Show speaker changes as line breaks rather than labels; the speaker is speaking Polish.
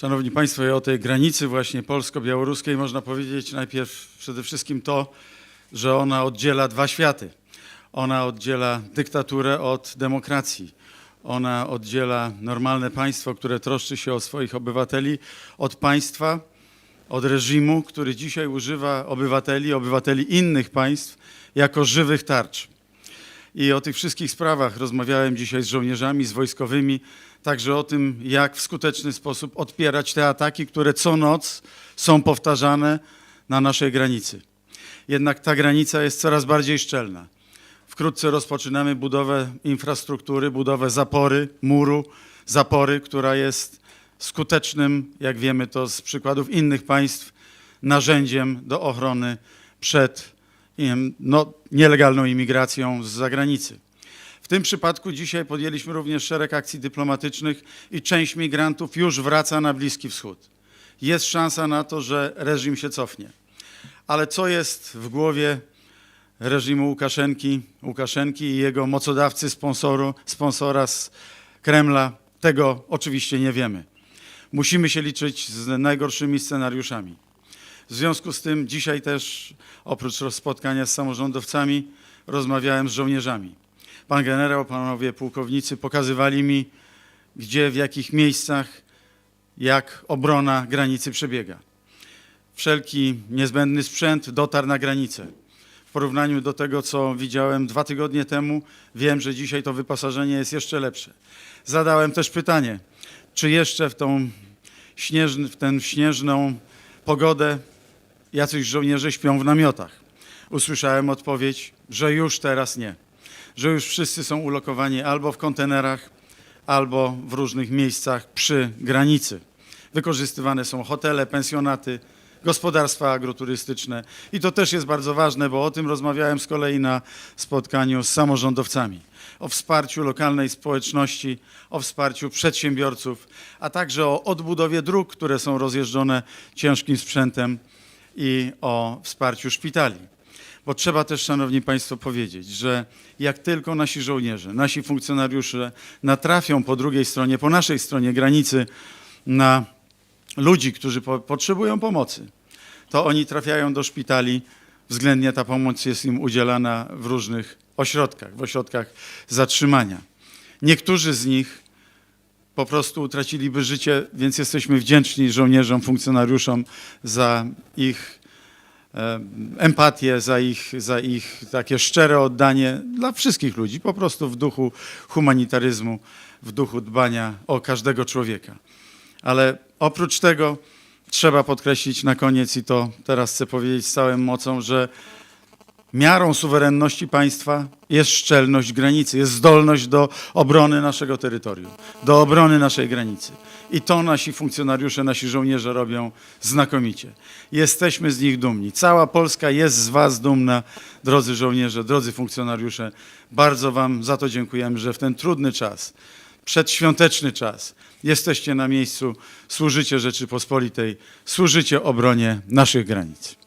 Szanowni Państwo, o tej granicy właśnie polsko-białoruskiej można powiedzieć najpierw przede wszystkim to, że ona oddziela dwa światy. Ona oddziela dyktaturę od demokracji. Ona oddziela normalne państwo, które troszczy się o swoich obywateli, od państwa, od reżimu, który dzisiaj używa obywateli, obywateli innych państw jako żywych tarcz. I o tych wszystkich sprawach rozmawiałem dzisiaj z żołnierzami, z wojskowymi, także o tym, jak w skuteczny sposób odpierać te ataki, które co noc są powtarzane na naszej granicy. Jednak ta granica jest coraz bardziej szczelna. Wkrótce rozpoczynamy budowę infrastruktury, budowę zapory, muru, zapory, która jest skutecznym, jak wiemy to z przykładów innych państw, narzędziem do ochrony przed no, nielegalną imigracją z zagranicy. W tym przypadku dzisiaj podjęliśmy również szereg akcji dyplomatycznych i część migrantów już wraca na Bliski Wschód. Jest szansa na to, że reżim się cofnie. Ale co jest w głowie reżimu Łukaszenki, Łukaszenki i jego mocodawcy, sponsoru, sponsora z Kremla, tego oczywiście nie wiemy. Musimy się liczyć z najgorszymi scenariuszami. W związku z tym dzisiaj też, oprócz spotkania z samorządowcami, rozmawiałem z żołnierzami. Pan generał, panowie pułkownicy pokazywali mi, gdzie, w jakich miejscach, jak obrona granicy przebiega. Wszelki niezbędny sprzęt dotarł na granicę. W porównaniu do tego, co widziałem dwa tygodnie temu, wiem, że dzisiaj to wyposażenie jest jeszcze lepsze. Zadałem też pytanie, czy jeszcze w tą śnieżny, w tę śnieżną pogodę jacyś żołnierze śpią w namiotach. Usłyszałem odpowiedź, że już teraz nie, że już wszyscy są ulokowani albo w kontenerach, albo w różnych miejscach przy granicy. Wykorzystywane są hotele, pensjonaty, gospodarstwa agroturystyczne i to też jest bardzo ważne, bo o tym rozmawiałem z kolei na spotkaniu z samorządowcami. O wsparciu lokalnej społeczności, o wsparciu przedsiębiorców, a także o odbudowie dróg, które są rozjeżdżone ciężkim sprzętem i o wsparciu szpitali. Bo trzeba też, Szanowni Państwo, powiedzieć, że jak tylko nasi żołnierze, nasi funkcjonariusze natrafią po drugiej stronie, po naszej stronie granicy na ludzi, którzy po, potrzebują pomocy, to oni trafiają do szpitali, względnie ta pomoc jest im udzielana w różnych ośrodkach, w ośrodkach zatrzymania. Niektórzy z nich po prostu utraciliby życie, więc jesteśmy wdzięczni żołnierzom, funkcjonariuszom za ich empatię, za ich, za ich takie szczere oddanie dla wszystkich ludzi, po prostu w duchu humanitaryzmu, w duchu dbania o każdego człowieka. Ale oprócz tego trzeba podkreślić na koniec, i to teraz chcę powiedzieć z całą mocą, że miarą suwerenności państwa jest szczelność granicy, jest zdolność do obrony naszego terytorium, do obrony naszej granicy. I to nasi funkcjonariusze, nasi żołnierze robią znakomicie. Jesteśmy z nich dumni. Cała Polska jest z Was dumna, drodzy żołnierze, drodzy funkcjonariusze. Bardzo Wam za to dziękujemy, że w ten trudny czas, przedświąteczny czas, jesteście na miejscu, służycie Rzeczypospolitej, służycie obronie naszych granic.